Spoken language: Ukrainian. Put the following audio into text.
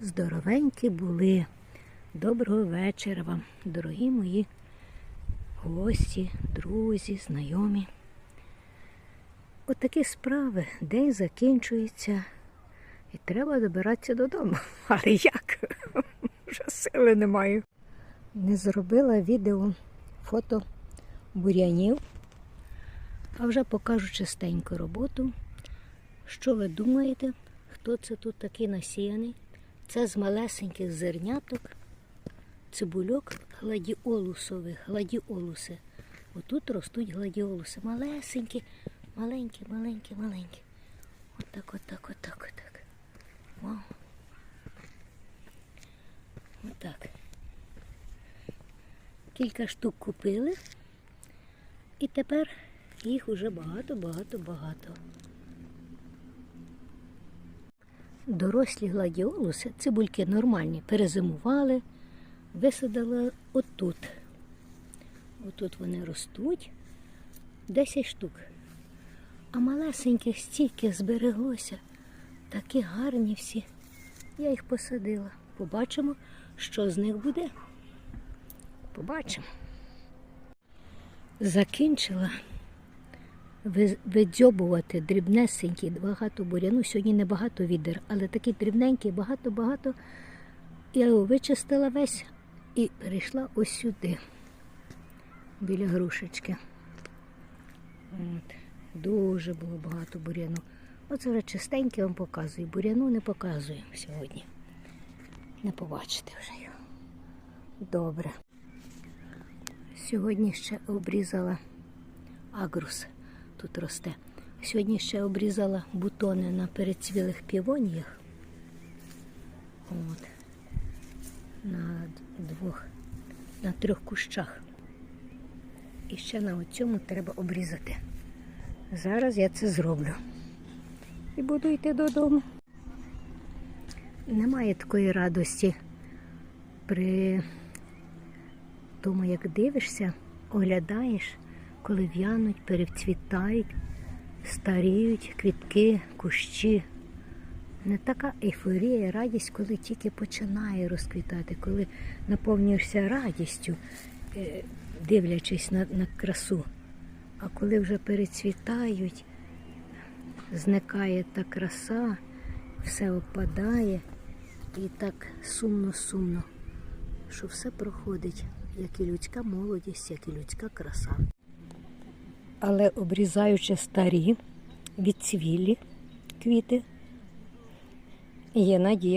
Здоровенькі були. Доброго вечора вам, дорогі мої гості, друзі, знайомі. От такі справи. День закінчується і треба добиратися додому. Але як? Вже сили не маю. Не зробила відео, фото бурянів, а вже покажу частеньку роботу. Що ви думаєте, хто це тут такий насіяний? Це з малесеньких зерняток, цибульок гладіолусових, гладіолуси. Отут ростуть гладіолуси. Малесенькі, маленькі, маленькі, маленькі. Отак, отак, отак, отак. Вау. Отак. Кілька штук купили. І тепер їх уже багато, багато, багато. Дорослі гладіолуси, цибульки нормальні, перезимували, висадили отут. Отут вони ростуть 10 штук. А малесеньких стільки збереглося. Такі гарні всі. Я їх посадила. Побачимо, що з них буде. Побачимо. Закінчила видзьобувати дрібнесенькі, багато буряну. Сьогодні не багато відер, але такі дрібненькі, багато-багато. Я його вичистила весь і перейшла ось сюди, біля грушечки. От. Дуже було багато буряну. Оце вже чистеньке вам показую. Буряну не показую сьогодні. Не побачите вже його. Добре. Сьогодні ще обрізала агрус тут росте. Сьогодні ще обрізала бутони на перецвілих півоніях. От. На двох, на трьох кущах. І ще на цьому треба обрізати. Зараз я це зроблю. І буду йти додому. Немає такої радості при тому, як дивишся, оглядаєш, коли в'януть, перевцвітають, старіють квітки, кущі. Не така ейфорія, радість, коли тільки починає розквітати, коли наповнюєшся радістю, е, дивлячись на, на красу. А коли вже перецвітають, зникає та краса, все опадає і так сумно-сумно, що все проходить, як і людська молодість, як і людська краса. Але обрізаючи старі, відцвілі квіти, є надія.